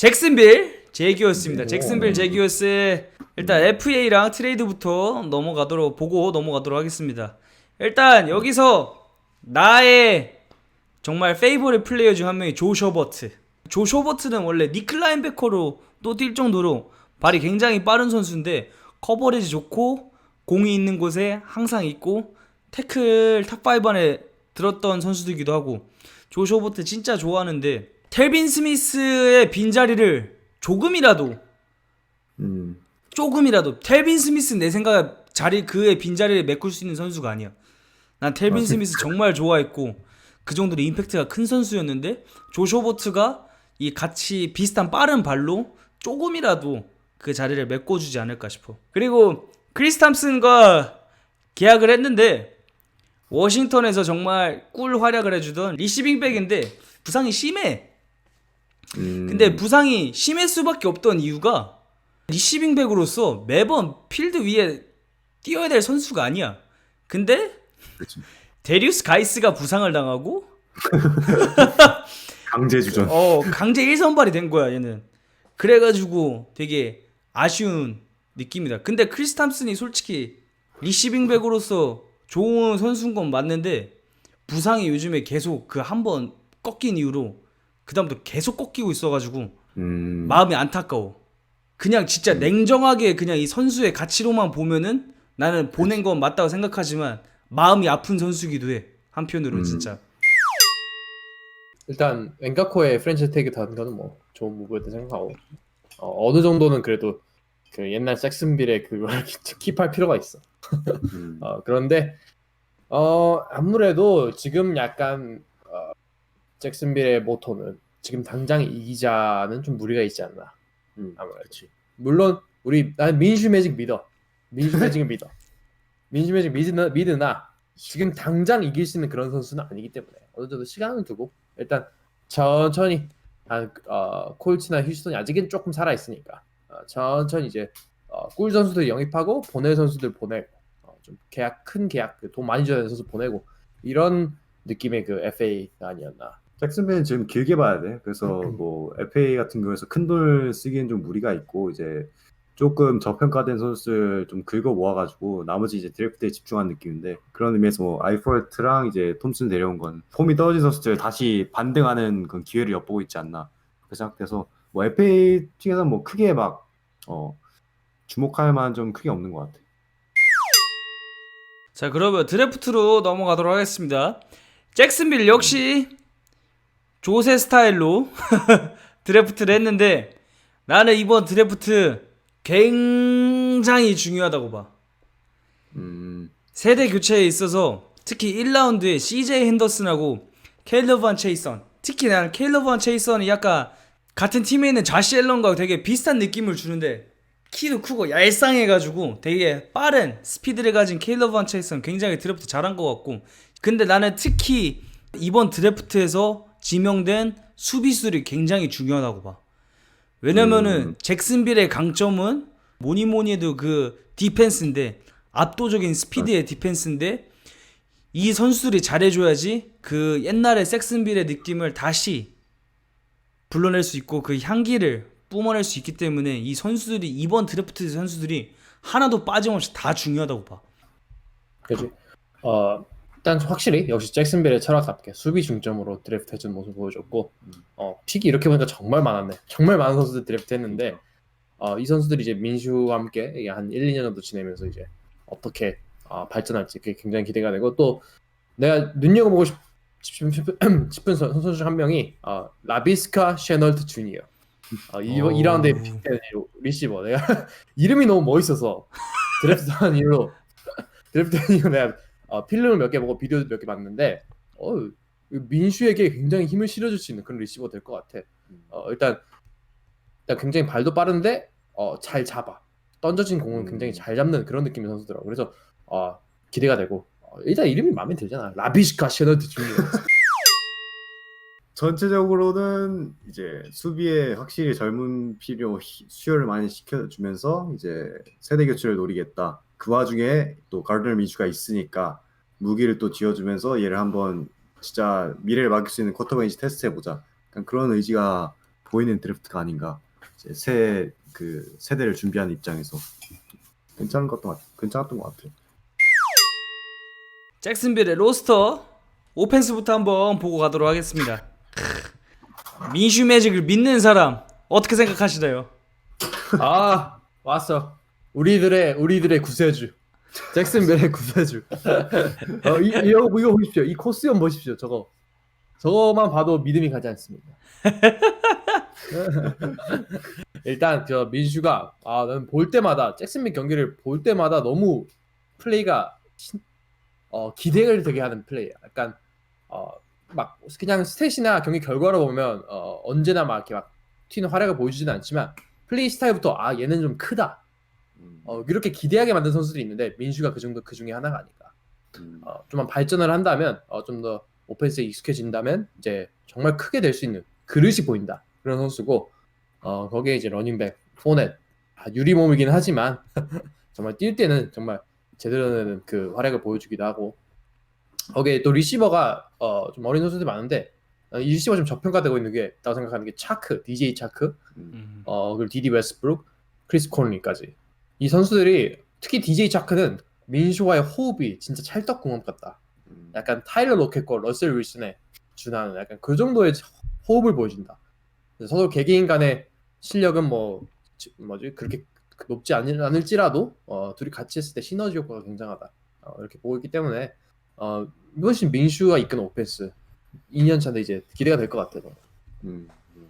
잭슨빌 제기어스입니다. 오. 잭슨빌 제기어스 일단 FA랑 트레이드부터 넘어가도록 보고 넘어가도록 하겠습니다. 일단 여기서 나의 정말 페이보릿 플레이어 중 한 명이 조 쇼버트. 조 쇼버트는 원래 니클라인 베커로 또 뛸 정도로 발이 굉장히 빠른 선수인데 커버리지 좋고 공이 있는 곳에 항상 있고 태클 탑5 안에 들었던 선수들이기도 하고 조 쇼버트 진짜 좋아하는데 텔빈 스미스의 빈자리를 조금이라도 음. 조금이라도 텔빈 스미스 내 생각에 자리 그의 빈자리를 메꿀 수 있는 선수가 아니야. 난 텔빈 스미스 정말 좋아했고 그 정도로 임팩트가 큰 선수였는데 조쇼보트가 이 같이 비슷한 빠른 발로 조금이라도 그 자리를 메꿔주지 않을까 싶어. 그리고 크리스 탐슨과 계약을 했는데 워싱턴에서 정말 꿀 활약을 해주던 리시빙백인데 부상이 심해. 음. 근데 부상이 심할 수밖에 없던 이유가 리시빙 백으로서 매번 필드 위에 뛰어야 될 선수가 아니야. 근데 그치. 데리우스 가이스가 부상을 당하고 강제 주전. 어 강제 1선발이 된 거야 얘는. 그래 가지고 되게 아쉬운 느낌이다. 근데 크리스 탐슨이 솔직히 리시빙 백으로서 좋은 선수인 건 맞는데 부상이 요즘에 계속 그 한 번 꺾인 이후로 그다음부터 계속 꺾이고 있어가지고 음. 마음이 안타까워. 그냥 진짜 냉정하게 그냥 이 선수의 가치로만 보면은 나는 보낸 건 맞다고 생각하지만 마음이 아픈 선수기도 해. 한편으로는 음. 진짜. 일단 웬가코의 프랜차이즈 태그 단 거는 뭐 좋은 무브였다 생각하고 어, 느 정도는 그래도 그 옛날 잭슨빌의 그걸 킵할 필요가 있어. 음. 어, 그런데 어, 아무래도 지금 약간 어, 잭슨빌의 모토는 지금 당장 이기자는 좀 무리가 있지 않나. 음. 아무래도. 물론 우리 난 민슈 매직 믿어. 민슈 매직을 믿어. 민슈 매직 믿으나, 믿으나 지금 당장 이길 수 있는 그런 선수는 아니기 때문에 어느 정도 시간을 두고 일단 천천히 한 어, 콜츠나 휴스턴이 아직은 조금 살아 있으니까 어, 천천히 이제 어, 꿀 선수들 영입하고 보낼 선수들 보내고 어, 좀 계약 큰 계약 그돈 많이 줘야 되는 선수 보내고 이런 느낌의 그 FA가 아니었나. 잭슨빌은 지금 길게 봐야 돼. 그래서 뭐 FA 같은 경우에서 큰 돈을 쓰기엔 좀 무리가 있고 이제 조금 저평가된 선수들 좀 긁어 모아가지고 나머지 이제 드래프트에 집중한 느낌인데 그런 의미에서 뭐 아이포르트랑 이제 톰슨 데려온 건 폼이 떨어진 선수들 다시 반등하는 그런 기회를 엿보고 있지 않나 그 생각돼서 뭐 FA 중에서 뭐 크게 막 어, 주목할 만한 좀 크게 없는 것 같아. 자 그러면 드래프트로 넘어가도록 하겠습니다. 잭슨빌 역시 조세 스타일로 드래프트를 했는데 나는 이번 드래프트 굉장히 중요하다고 봐. 음, 세대 교체에 있어서 특히 1라운드에 CJ 핸더슨하고 케일러 반 체이선 특히 나는 케일러 반 체이선이 약간 같은 팀에 있는 자시 앨런과 되게 비슷한 느낌을 주는데 키도 크고 얄쌍해가지고 되게 빠른 스피드를 가진 케일러 반 체이선 굉장히 드래프트 잘한 것 같고 근데 나는 특히 이번 드래프트에서 지명된 수비수들이 굉장히 중요하다고 봐 왜냐면은 음. 잭슨빌의 강점은 뭐니 뭐니 해도 그 디펜스인데 압도적인 스피드의 디펜스인데 이 선수들이 잘해줘야지 그 옛날의 잭슨빌의 느낌을 다시 불러낼 수 있고 그 향기를 뿜어낼 수 있기 때문에 이 선수들이 이번 드래프트 선수들이 하나도 빠짐없이 다 중요하다고 봐. 그지? 어 일단 확실히 역시 잭슨빌의 철학답게 수비 중점으로 드래프트 해준 모습 보여줬고 어 픽이 이렇게 보니까 정말 많았네. 정말 많은 선수들 드래프트 했는데 어, 이 선수들이 이제 민슈와 함께 한 1, 2년 정도 지내면서 이제 어떻게 어, 발전할지 그게 굉장히 기대가 되고 또 내가 눈여겨보고 싶, 싶, 싶, 싶은 선- 선수 중 한 명이 어, 라비스카 셰널트 주니어 어, 이, 오. 2라운드에 픽된 리시버 내가 이름이 너무 멋있어서 드래프트 한 이후로 드래프트 한 이후로 내가 어, 필름을 몇 개 보고 비디오도 몇 개 봤는데 어, 민슈에게 굉장히 힘을 실어줄 수 있는 그런 리시버 될 것 같아. 어, 일단 일단 굉장히 발도 빠른데 어, 잘 잡아. 던져진 공은 음. 굉장히 잘 잡는 그런 느낌의 선수더라고. 그래서 어, 기대가 되고. 어, 일단 이름이 마음에 들잖아. 라비스카 셰널트 주니어. 전체적으로는 이제 수비에 확실히 젊은 필요 히- 수요를 많이 시켜주면서 이제 세대 교체를 노리겠다. 그 와중에 또 가르널 미슈가 있으니까 무기를 또 쥐어주면서 얘를 한번 진짜 미래를 맡길 수 있는 쿼터베이지 테스트 해보자. 약간 그런 의지가 보이는 드래프트가 아닌가. 이제 새그 세대를 준비하는 입장에서 괜찮은 것도 같, 괜찮았던 것 같아요. 잭슨빌의 로스터 오펜스부터 한번 보고 가도록 하겠습니다. 민슈 매직을 믿는 사람 어떻게 생각하시나요? 아 왔어. 우리들의 우리들의 구세주. 잭슨벨의 구세주. 어, 이, 이거 이거 보십시오. 이 코스염 보십시오. 저거. 저거만 봐도 믿음이 가지 않습니다. 일단 저 민슈가 아 나는 볼 때마다 잭슨빌 경기를 볼 때마다 너무 플레이가 신- 어, 기대를 되게 하는 플레이야. 약간 어, 막 그냥 스탯이나 경기 결과로 보면 어, 언제나 막 이렇게 막 튀는 활약을 보여주지는 않지만 플레이 스타일부터 아 얘는 좀 크다. 음, 어, 이렇게 기대하게 만든 선수들이 있는데 민슈가 그 정도 그 중에 하나가 아닐까. 음, 어, 좀만 발전을 한다면 어, 좀 더 오펜스에 익숙해진다면 이제 정말 크게 될 수 있는 그릇이 보인다. 그런 선수고 어, 거기에 이제 러닝백 포넷 아, 유리 몸이긴 하지만 정말 뛸 때는 정말 제대로 된그 활약을 보여주기도 하고. 거기에 또 리시버가 어, 좀 어린 선수들이 많은데 어, 이 리시버 좀 저평가되고 있는 게 나도 생각하는 게 차크 DJ 차크. 음, 음. 어 그리고 디디 웨스브룩, 크리스 콜리까지 이 선수들이 특히 DJ 차크는 민슈와의 호흡이 진짜 찰떡궁합 같다. 음. 약간 타일러 로켓과 러셀 윌슨에 준하는 약간 그 정도의 호흡을 보여준다. 서로 개개인 간의 실력은 뭐 지- 뭐지 그렇게 높지 않을, 않을지라도 어, 둘이 같이 했을 때 시너지 효과가 굉장하다. 어, 이렇게 보고 있기 때문에 어, 이것이 민슈가 이끄는 오펜스 2년 차인데 이제 기대가 될 것 같아요. 음, 음.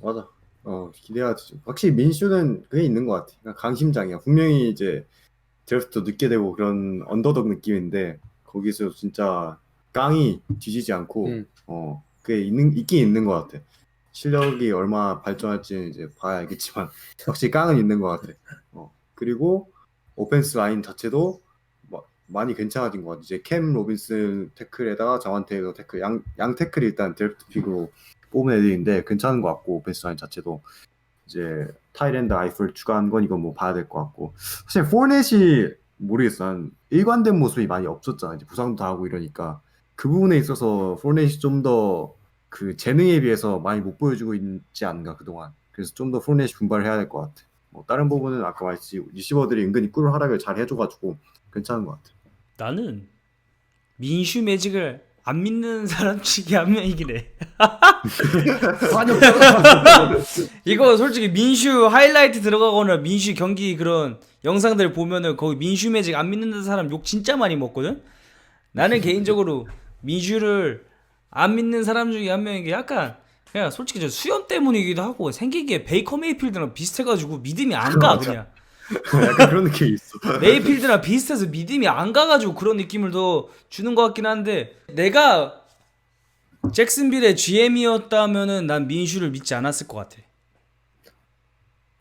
맞아. 어 되죠. 확실히 민슈는 그게 있는 것 같아. 그러니까 강심장이야. 분명히 이제 드래프트 늦게 되고 그런 언더독 느낌인데 거기서 진짜 깡이 뒤지지 않고 음. 어 그게 있는 있긴 있는 것 같아. 실력이 얼마 발전할지는 이제 봐야 알겠지만 확실히 깡은 있는 것 같아. 어 그리고 오펜스 라인 자체도 마- 많이 괜찮아진 것 같아. 이제 캠 로빈슨 태클에다가 테이러 태클 양, 양 태클이 일단 드래프트 픽으로 뽑은 애들인데 괜찮은 것 같고 오펜스 라인 자체도. 이제 타이랜드 아이플 추가한 건 이건 뭐 봐야 될 것 같고. 사실 포넷이 모르겠어. 한 일관된 모습이 많이 없었잖아. 이제 부상도 다 하고 이러니까. 그 부분에 있어서 포넷이 좀 더 그 재능에 비해서 많이 못 보여주고 있지 않나 그동안. 그래서 좀 더 포넷이 분발을 해야 될 것 같아. 뭐 다른 부분은 아까 말했지 리시버들이 은근히 꿀 활약을 잘 해줘가지고 괜찮은 것 같아. 나는 민슈 매직을 안 믿는 사람 중에 한 명이긴 해. 이거 솔직히 민슈 하이라이트 들어가거나 민슈 경기 그런 영상들 보면은 거기 민슈 매직 안 믿는 사람 욕 진짜 많이 먹거든. 나는 개인적으로 민슈를 안 믿는 사람 중에 한 명인 게 약간 그냥 솔직히 저 수염 때문이기도 하고 생기기에 베이커 메이필드랑 비슷해가지고 믿음이 안가 맞아. 그냥. 약간 그런 느낌이 있어 메이필드랑 비슷해서 믿음이 안 가가지고 그런 느낌을 더 주는 것 같긴 한데 내가 잭슨빌의 GM이었다면은 난 민슈를 믿지 않았을 것 같아.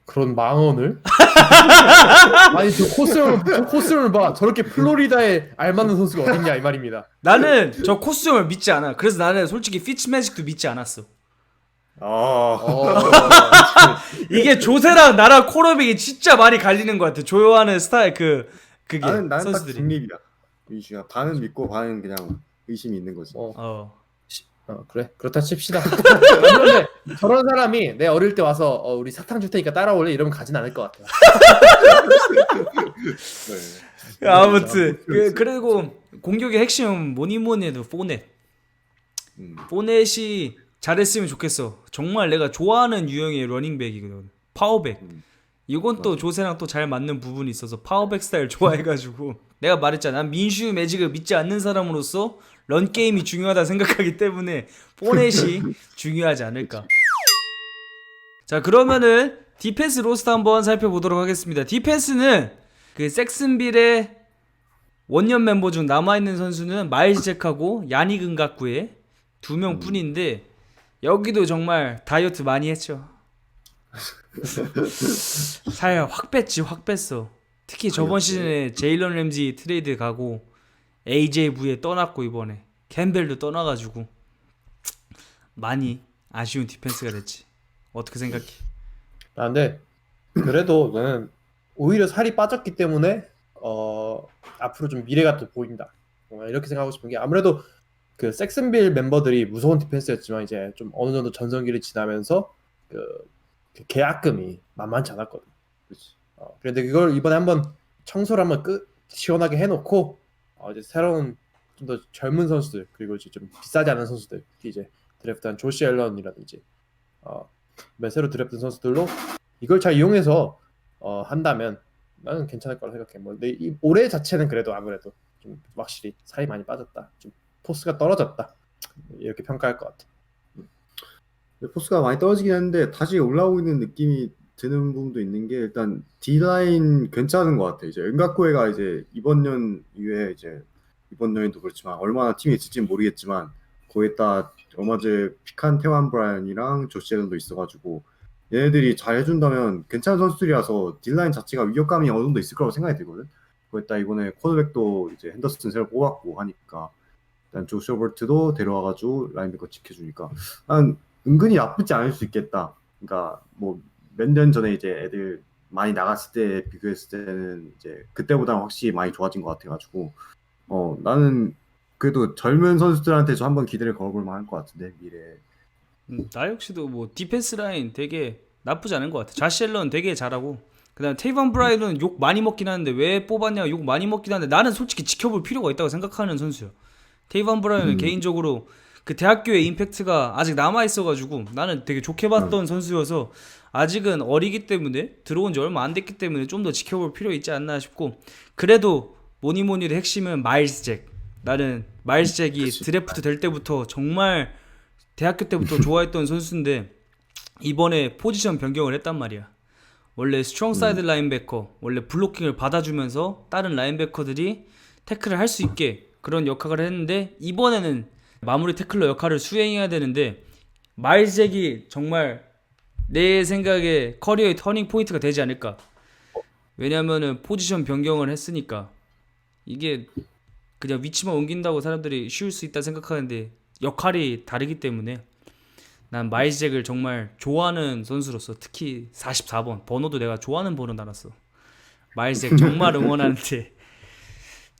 그런 망언을? 아니 저 코스를 저 코스를 봐 저렇게 플로리다에 알맞는 선수가 어딨냐 이 말입니다. 나는 저 코스튬을 믿지 않아. 그래서 나는 솔직히 피츠 매직도 믿지 않았어. 아 어, 이게 조세랑 나랑 코너백이 진짜 많이 갈리는 것 같아. 조여하는 스타일 그 그게 나는 나는 딱 선수들이. 중립이야 민슈가 반은 믿고 반은 그냥 의심이 있는 거지 어, 어. 어, 그래 그렇다 칩시다. 그런데 저런 사람이 내 어릴 때 와서 어, 우리 사탕 줄 테니까 따라올래 이러면 가진 않을 것 같아. 네. 아무튼 그, 그리고 공격의 핵심은 뭐니 뭐니 해도 포넷. 음. 포넷이 잘했으면 좋겠어. 정말 내가 좋아하는 유형의 러닝백이거든. 파워백. 음. 이건 또 조세랑 또 잘 맞는 부분이 있어서 파워백 스타일 좋아해가지고 내가 말했잖아. 난 민슈 매직을 믿지 않는 사람으로서 런 게임이 중요하다 생각하기 때문에 포넷이 중요하지 않을까. 자 그러면은 디펜스 로스트 한번 살펴보도록 하겠습니다. 디펜스는 그 섹슨빌의 원년 멤버 중 남아있는 선수는 마일스 잭하고 야닉 은가쿠의 두 명뿐인데 여기도 정말 다이어트 많이 했죠. 살 확 뺐지 확 뺐어. 특히 저번. 시즌에 제일런 램지 트레이드 가고 AJ 부에 떠났고 이번에 캠벨도 떠나가지고 많이 아쉬운 디펜스가 됐지. 어떻게 생각해? 아, 근데 그래도 나는 오히려 살이 빠졌기 때문에 어, 앞으로 좀 미래가 또 보인다. 어, 이렇게 생각하고 싶은 게 아무래도 그 섹슨빌 멤버들이 무서운 디펜스였지만 이제 좀 어느 정도 전성기를 지나면서 그, 그 계약금이 만만치 않았거든. 그렇지. 어, 그런데 그걸 이번에 한번 청소를 한번 끝 시원하게 해놓고 어, 이제 새로운 좀 더 젊은 선수들 그리고 이제 좀 비싸지 않은 선수들 이제 드래프트한 조시 앨런이라든지 어, 몇 새로 드래프트 선수들로 이걸 잘 이용해서 어, 한다면 나는 괜찮을 거라 생각해. 뭐, 근데 이 올해 자체는 그래도 아무래도 좀 확실히 살이 많이 빠졌다. 좀 포스가 떨어졌다. 이렇게 평가할 것 같아. 포스가 많이 떨어지긴 했는데 다시 올라오고 있는 느낌이 드는 부분도 있는 게 일단 D 라인 괜찮은 것 같아. 이제 은가코에가 이제 이번 년 이후에 이제 이번 년에도 그렇지만 얼마나 팀이 있을지는 모르겠지만 거기다 얼마 전에 피칸 테완 브라이언이랑 조시 앨런도 있어가지고 얘네들이 잘 해준다면 괜찮은 선수들이라서 D 라인 자체가 위협감이 어느 정도 있을 거라고 생각이 들거든. 거기다 이번에 쿼드백도 이제 핸더슨 새로 뽑았고 하니까 일단 조시 오버트도 데려와가지고 라인베커 지켜주니까 난 은근히 나쁘지 않을 수 있겠다. 그러니까 뭐 몇 년 전에 이제 애들 많이 나갔을 때 비교했을 때는 이제 그때보다 확실히 많이 좋아진 것 같아가지고 어 나는 그래도 젊은 선수들한테 좀 한번 기대를 걸어볼 만할 것 같은데 미래에 음, 나 역시도 뭐 디펜스 라인 되게 나쁘지 않은 것 같아. 자시엘런 되게 잘하고 그다음 테이반 브라이언은 욕 많이 먹긴 하는데 왜 뽑았냐 욕 많이 먹긴 하는데 나는 솔직히 지켜볼 필요가 있다고 생각하는 선수야. 테이반 브라이언은 음. 개인적으로 그 대학교의 임팩트가 아직 남아 있어가지고 나는 되게 좋게 봤던 선수여서 아직은 어리기 때문에 들어온 지 얼마 안 됐기 때문에 좀 더 지켜볼 필요 있지 않나 싶고 그래도 뭐니 뭐니 해도 핵심은 마일스 잭. 나는 마일스 잭이 그치. 드래프트 될 때부터 정말 대학교 때부터 좋아했던 선수인데 이번에 포지션 변경을 했단 말이야. 원래 스트롱 사이드 라인베커, 원래 블로킹을 받아주면서 다른 라인베커들이 태클을 할 수 있게 그런 역할을 했는데 이번에는 마무리 태클러 역할을 수행해야 되는데 마일잭이 정말 내 생각에 커리어의 터닝 포인트가 되지 않을까. 왜냐면은 포지션 변경을 했으니까 이게 그냥 위치만 옮긴다고 사람들이 쉬울 수 있다 생각하는데 역할이 다르기 때문에 난 마이잭을 정말 좋아하는 선수로서 특히 44번 번호도 내가 좋아하는 번호 달았어. 마이잭 정말 응원하는데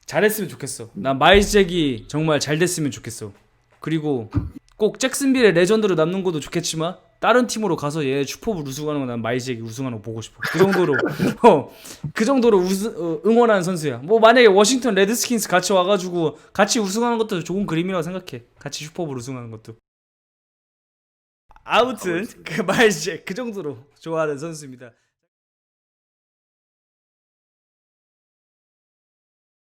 잘했으면 좋겠어. 난 마이잭이 정말 잘 됐으면 좋겠어. 그리고 꼭 잭슨빌의 레전드로 남는 것도 좋겠지만 다른 팀으로 가서 얘 슈퍼볼 우승하는 건 난 마이잭이 우승하는 거 보고 싶어. 그 정도로 어, 그 정도로 우승, 어, 응원하는 선수야. 뭐 만약에 워싱턴 레드스킨스 같이 와가지고 같이 우승하는 것도 좋은 그림이라고 생각해. 같이 슈퍼볼 우승하는 것도. 아무튼 그 마이잭 그 정도로 좋아하는 선수입니다.